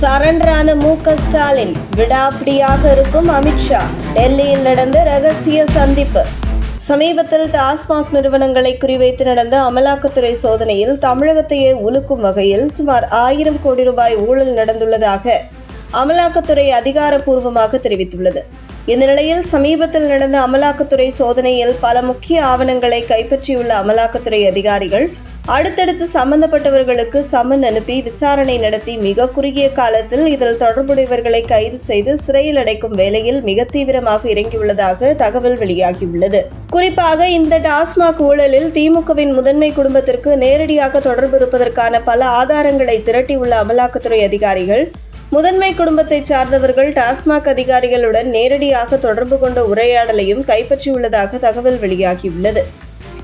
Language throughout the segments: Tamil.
சரண்டரான மு க ஸ்டாலின் விடாப்பிடியாக இருக்கும் அமித்ஷா டெல்லியில் நடந்த ரகசிய சந்திப்பு. சமீபத்தில் டாஸ்மாக் நிறுவனங்களை குறிவைத்து நடந்த அமலாக்கத்துறை சோதனையில் தமிழகத்தையே உலுக்கும் வகையில் சுமார் ஆயிரம் கோடி ரூபாய் ஊழல் நடந்துள்ளதாக அமலாக்கத்துறை அதிகாரப்பூர்வமாக தெரிவித்துள்ளது. இந்த நிலையில் சமீபத்தில் நடந்த அமலாக்கத்துறை சோதனையில் பல முக்கிய ஆவணங்களை கைப்பற்றியுள்ள அமலாக்கத்துறை அதிகாரிகள் அடுத்தடுத்து சம்பந்தப்பட்டவர்களுக்கு சம்மன் அனுப்பி விசாரணை நடத்தி மிக குறுகிய காலத்தில் இதில் தொடர்புடையவர்களை கைது செய்து சிறையில் அடைக்கும் வேலையில் மிக தீவிரமாக இறங்கியுள்ளதாக தகவல் வெளியாகியுள்ளது. குறிப்பாக இந்த டாஸ்மாக் ஊழலில் திமுகவின் முதன்மை குடும்பத்திற்கு நேரடியாக தொடர்பு இருப்பதற்கான பல ஆதாரங்களை திரட்டியுள்ள அமலாக்கத்துறை அதிகாரிகள் முதன்மை குடும்பத்தைச் சார்ந்தவர்கள் டாஸ்மாக் அதிகாரிகளுடன் நேரடியாக தொடர்பு கொண்ட உரையாடலையும் கைப்பற்றியுள்ளதாக தகவல் வெளியாகியுள்ளது.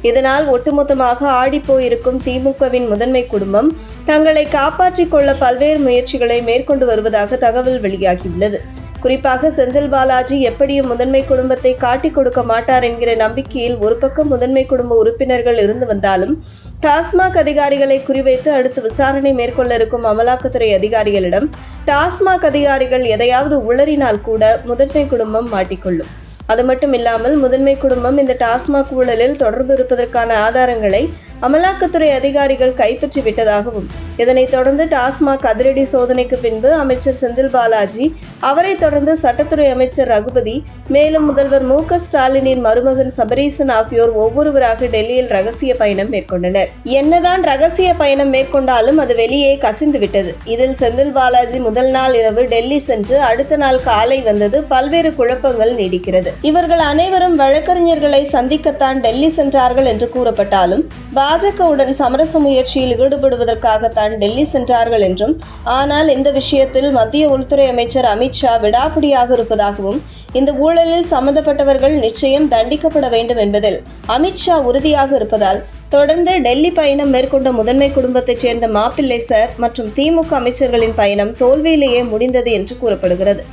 இதனால் ஒட்டுமொத்தமாக ஆடிப்போயிருக்கும் திமுகவின் முதன்மை குடும்பம் தங்களை காப்பாற்றிக் கொள்ள பல்வேறு முயற்சிகளை மேற்கொண்டு வருவதாக தகவல் வெளியாகியுள்ளது. குறிப்பாக செந்தில் பாலாஜி எப்படியும் முதன்மை குடும்பத்தை காட்டிக் கொடுக்க மாட்டார் என்கிற நம்பிக்கையில் ஒரு பக்கம் முதன்மை குடும்ப உறுப்பினர்கள் இருந்து வந்தாலும் டாஸ்மாக் அதிகாரிகளை குறிவைத்து அடுத்து விசாரணை மேற்கொள்ள இருக்கும் அமலாக்கத்துறை அதிகாரிகளிடம் டாஸ்மாக் அதிகாரிகள் எதையாவது உளறினால் கூட முதன்மை குடும்பம் மாட்டிக்கொள்ளும். அது மட்டும் இல்லாமல் முதன்மை குடும்பம் இந்த டாஸ்மாக் ஊழலில் தொடர்பு இருப்பதற்கான ஆதாரங்களை அமலாக்கத்துறை அதிகாரிகள் கைப்பற்றி விட்டதாகவும் இதனைத் தொடர்ந்து டாஸ்மாக் அதிரடி சோதனைக்கு பின்பு அமைச்சர் செந்தில் பாலாஜி அவரை தொடர்ந்து சட்டத்துறை அமைச்சர் ரகுபதி மேலும் முதல்வர் மு ஸ்டாலினின் மருமகன் சபரீசன் ஆகியோர் ஒவ்வொருவராக டெல்லியில் ரகசிய பயணம் மேற்கொண்டனர். என்னதான் ரகசிய பயணம் மேற்கொண்டாலும் அது வெளியே கசிந்து விட்டது இதில் செந்தில் பாலாஜி முதல் நாள் இரவு டெல்லி சென்று அடுத்த நாள் காலை வந்தது பல்வேறு குழப்பங்கள் நீடிக்கிறது. இவர்கள் அனைவரும் வழக்கறிஞர்களை சந்திக்கத்தான் டெல்லி சென்றார்கள் என்று கூறப்பட்டாலும் பாஜகவுடன் சமரச முயற்சியில் ஈடுபடுவதற்காகத்தான் டெல்லி சென்றார்கள் என்றும் ஆனால் இந்த விஷயத்தில் மத்திய உள்துறை அமைச்சர் அமித்ஷா விடாப்பிடியாக இருப்பதாகவும் இந்த ஊழலில் சம்பந்தப்பட்டவர்கள் நிச்சயம் தண்டிக்கப்பட வேண்டும் என்பதில் அமித்ஷா உறுதியாக இருப்பதால் தொடர்ந்து டெல்லி பயணம் மேற்கொண்ட முதன்மை குடும்பத்தைச் சேர்ந்த மாப்பிள்ளை சார் மற்றும் திமுக அமைச்சர்களின் பயணம் தோல்வியிலேயே முடிந்தது என்று கூறப்படுகிறது.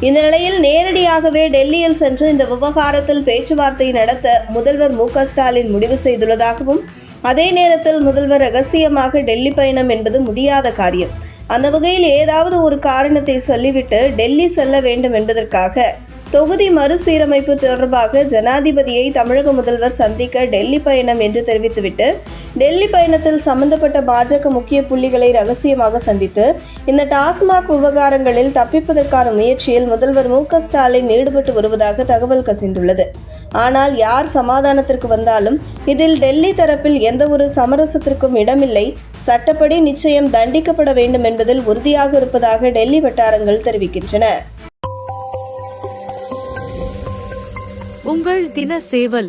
இந்த நிலையில் நேரடியாகவே டெல்லியில் சென்று இந்த விவகாரத்தில் பேச்சுவார்த்தை நடத்த முதல்வர் மு ஸ்டாலின் முடிவு செய்துள்ளதாகவும் அதே நேரத்தில் முதல்வர் ரகசியமாக டெல்லி பயணம் என்பது முடியாத காரியம். அந்த வகையில் ஏதாவது ஒரு காரணத்தை சொல்லிவிட்டு டெல்லி செல்ல வேண்டும் என்பதற்காக தொகுதி மறுசீரமைப்பு தொடர்பாக ஜனாதிபதியை தமிழக முதல்வர் சந்திக்க டெல்லி பயணம் என்று தெரிவித்துவிட்டு டெல்லி பயணத்தில் சம்பந்தப்பட்ட பாஜக முக்கிய புள்ளிகளை ரகசியமாக சந்தித்து இந்த டாஸ்மாக் விவகாரங்களில் தப்பிப்பதற்கான முயற்சியில் முதல்வர் மு ஸ்டாலின் ஈடுபட்டு வருவதாக தகவல் கசிந்துள்ளது. ஆனால் யார் சமாதானத்திற்கு வந்தாலும் இதில் டெல்லி தரப்பில் எந்த ஒரு சமரசத்திற்கும் இடமில்லை. சட்டப்படி நிச்சயம் தண்டிக்கப்பட வேண்டும் என்பதில் உறுதியாக இருப்பதாக டெல்லி வட்டாரங்கள் தெரிவிக்கின்றன. உங்கள் தின சேவல்.